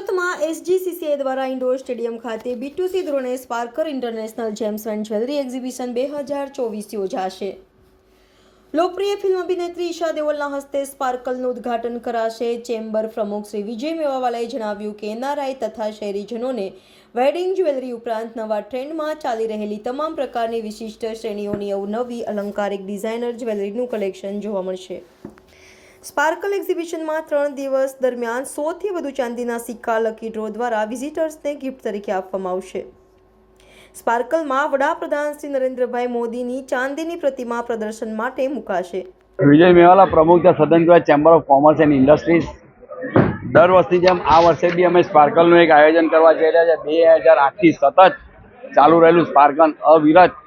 સુરતમાં એસજીસીસીએ દ્વારા indoor stadium ખાતે બીટુસી ધોરણે sparkle international gems and jewellery exhibition બે હજાર ચોવીસ યોજાશે. લોકપ્રિય ફિલ્મ અભિનેત્રી ઈશા દેવલના હસ્તે સ્પાર્કલનું ઉદ્ઘાટન કરાશે. ચેમ્બર પ્રમુખ શ્રી વિજય મેવાવાલાએ જણાવ્યું કે એનઆરઆઈ તથા શહેરીજનોને વેડિંગ જ્વેલરી ઉપરાંત નવા ટ્રેન્ડમાં ચાલી રહેલી તમામ પ્રકારની વિશિષ્ટ શ્રેણીઓની અવનવી અલંકારિક ડિઝાઇનર જ્વેલરીનું કલેક્શન જોવા મળશે. સ્પાર્કલ એક્ઝિબિશનમાં ત્રણ દિવસ દરમિયાન સોથી વધુ ચાંદીના સિક્કા લકી ડ્રો દ્વારા વિઝિટર્સને ગિફ્ટ તરીકે આપવામાં આવશે. સ્પાર્કલમાં વડાપ્રધાન શ્રી નરેન્દ્રભાઈ મોદીની ચાંદીની પ્રતિમા પ્રદર્શન માટે મુકાશે. વિજય મેવાલા પ્રમુખ સદનભાઈ chamber of commerce and industries દર વર્ષની જેમ આ વર્ષે બી અમે સ્પાર્કલનું એક આયોજન કરવા જઈ રહ્યા છે. બે હજાર આઠથી સતત ચાલુ રહેલું સ્પાર્કલ અવિરત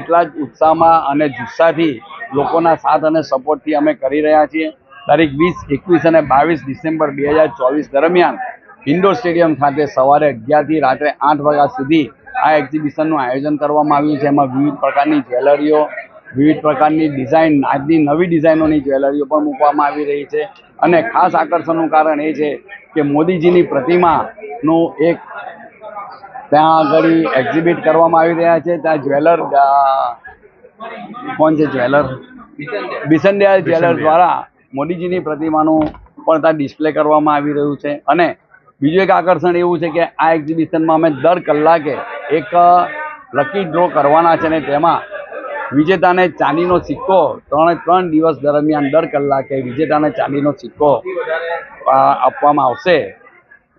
એટલા જ ઉત્સાહમાં અને જુસ્સાથી લોકોના સાથ અને સપોર્ટથી અમે કરી રહ્યા છીએ. તારીખ વીસ એકવીસ અને બાવીસ ડિસેમ્બર બે હજાર ચોવીસ દરમિયાન ઇન્ડોર સ્ટેડિયમ ખાતે સવારે અગિયારથી રાત્રે આઠ વાગ્યા સુધી આ એક્ઝિબિશનનું આયોજન કરવામાં આવ્યું છે. એમાં વિવિધ પ્રકારની જ્વેલરીઓ વિવિધ પ્રકારની ડિઝાઇન આજની નવી ડિઝાઇનોની જ્વેલરીઓ પણ મૂકવામાં આવી રહી છે. અને ખાસ આકર્ષણનું કારણ એ છે કે મોદીજીની પ્રતિમાનું એક ત્યાં આગળ એક્ઝિબિટ કરવામાં આવી રહ્યા છે. ત્યાં જ્વેલર કોણ છે જ્વેલર? બિસનદયાલ જ્વેલર દ્વારા મોદીજીની પ્રતિમાનું પણ ત્યાં ડિસ્પ્લે કરવામાં આવી રહ્યું છે. અને બીજું એક આકર્ષણ એવું છે કે આ એક્ઝિબિશનમાં અમે દર કલાકે એક લકી ડ્રો કરવાના છે અને તેમાં વિજેતાને ચાંદીનો સિક્કો ત્રણે ત્રણ દિવસ દરમિયાન દર કલાકે વિજેતાને ચાંદીનો સિક્કો આપવામાં આવશે.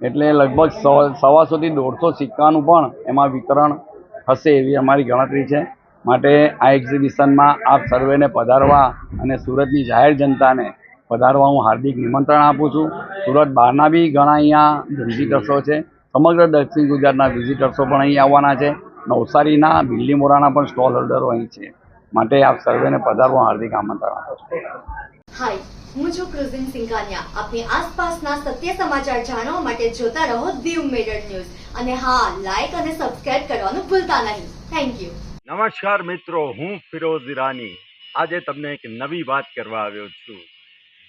એટલે લગભગ સવા સવાસોથી દોઢસો સિક્કાનું પણ એમાં વિતરણ થશે એવી અમારી ગણતરી છે. માટે આ એક્ઝિબિશનમાં આપ સર્વેને પધારવા અને સુરતની જાહેર જનતાને પધારવા હું હાર્દિક નિમંત્રણ આપું છું. સુરત બહારના બી ઘણા અહીંયા વિઝિટર્સો છે. સમગ્ર દક્ષિણ ગુજરાતના વિઝિટર્સો પણ અહીં આવવાના છે. નવસારીના બિલ્લીમોરાના પણ સ્ટોલ હોલ્ડરો અહીં છે. માટે આપ સર્વેને પધારવા હાર્દિક આમંત્રણ આપું છું. હાય હું છું ક્રુઝિન સિંઘાનિયા. આપની આસપાસના સત્ય સમાચાર જાણવા માટે જોતા રહો દીવ મેડર ન્યૂઝ અને હા લાઈક અને સબસ્ક્રાઇબ કરવાનું ભૂલતા નહીં. થેન્ક યુ નમસ્કાર મિત્રો હું ફિરોઝ ઈરાની. આજે તમને એક નવી વાત કરવા આવ્યો છું.